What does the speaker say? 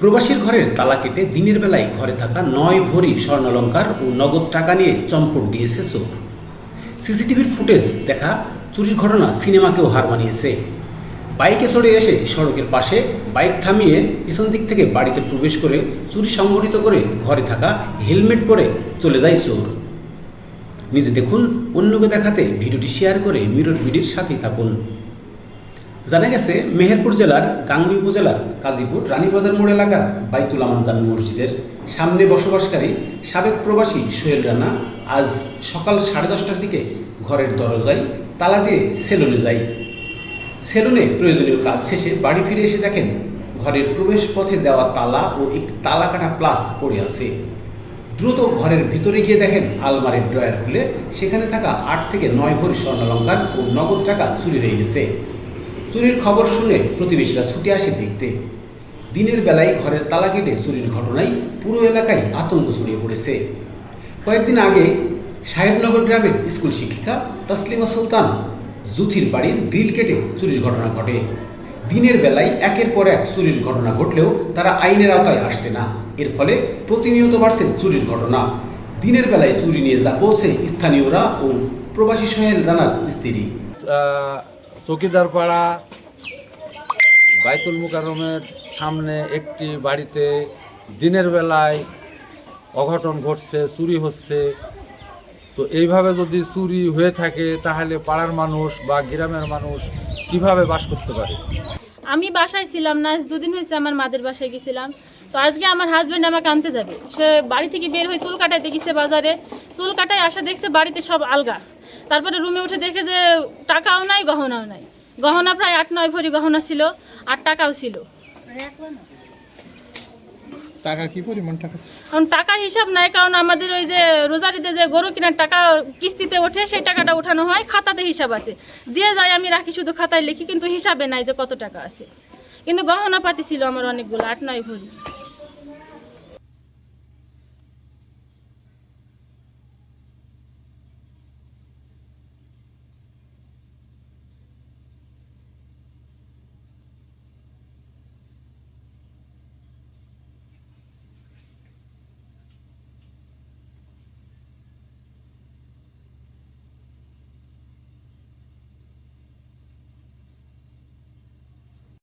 প্রবাসীর ঘরের তালা কেটে দিনের বেলায় ঘরে থাকা নয় ভরি স্বর্ণালঙ্কার ও নগদ টাকা নিয়ে চম্পট দিয়েছে চোর সিসিটিভির ফুটেজ দেখা চুরির ঘটনা সিনেমাকেও হার মানিয়েছে। বাইকে চড়ে এসে সড়কের পাশে বাইক থামিয়ে পিছন দিক থেকে বাড়িতে প্রবেশ করে চুরি সংগঠিত করে ঘরে থাকা হেলমেট পরে চলে যায় চোর নিজে দেখুন, অন্যকে দেখাতে ভিডিওটি শেয়ার করে মিরর বিডির সাথেই থাকুন। জানা গেছে, মেহেরপুর জেলার গাংনী উপজেলার কাজীপুর রানীবাজার মোড় এলাকার বাইতুল আমান জামি মসজিদের সামনে বসবাসকারী সাবেক প্রবাসী সোহেল রানা আজ সকাল সাড়ে দশটার দিকে ঘরের দরজায় তালা দিয়ে সেলুনে যায়। সেলুনে প্রয়োজনীয় কাজ শেষে বাড়ি ফিরে এসে দেখেন ঘরের প্রবেশ পথে দেওয়া তালা ও একটি তালা কাটা প্লাস পড়ে আছে। দ্রুত ঘরের ভিতরে গিয়ে দেখেন আলমারির ড্রয়ার খুলে সেখানে থাকা আট থেকে নয় ভরি স্বর্ণালঙ্কার ও নগদ টাকা চুরি হয়ে গেছে। চুরির খবর শুনে প্রতিবেশীরা ছুটে আসে দেখতে। দিনের বেলায় ঘরের তালা কেটে চুরির ঘটনায় পুরো এলাকায় আতঙ্ক ছড়িয়ে পড়েছে। কয়েকদিন আগে সাহেবনগর গ্রামের স্কুল শিক্ষিকা তাসলিমা সুলতান জুথির বাড়ির গ্রিল কেটে চুরির ঘটনা ঘটে। দিনের বেলায় একের পর এক চুরির ঘটনা ঘটলেও তারা আইনের আওতায় আসছে না। এর ফলে প্রতিনিয়ত বাড়ছে চুরির ঘটনা। দিনের বেলায় চুরি নিয়ে যা বলছে স্থানীয়রা ও প্রবাসী সোহেল রানার স্ত্রী। আহ, চৌকিদার পাড়া বাইতুল মুকাররমের সামনে একটি বাড়িতে দিনের বেলায় অঘটন ঘটছে চুরি হচ্ছে। তো এইভাবে যদি চুরি হয়ে থাকে তাহলে পাড়ার মানুষ বা গ্রামের মানুষ কীভাবে বাস করতে পারে? আমি বাসায় ছিলাম না আজ দুদিন হয়েছে আমার মাদের বাসায় গেছিলাম। তো আজকে আমার হাজব্যান্ড আমাকে আনতে যাবে। সে বাড়ি থেকে বের হয়ে চুল কাটাইতে গেছে বাজারে। চুল কাটাই আসা দেখছে বাড়িতে সব আলগা। তারপরে রুমে উঠে দেখে যে টাকাও নাই গহনাও নাই। গহনা প্রায় আট নয় ভরি গহনা ছিল আর টাকাও ছিল। টাকা কি পরিমাণ টাকা কারণ টাকার হিসাব নাই কারণ আমাদের ওই যে রোজারিতে যে গরু কেনার টাকা কিস্তিতে ওঠে সেই টাকাটা ওঠানো হয় খাতাতে হিসাব আছে। দিয়ে যায় আমি রাখি শুধু খাতায় লিখি কিন্তু হিসাবে নাই যে কত টাকা আছে। কিন্তু গহনা পাতি ছিল আমার অনেকগুলো আট নয় ভরি।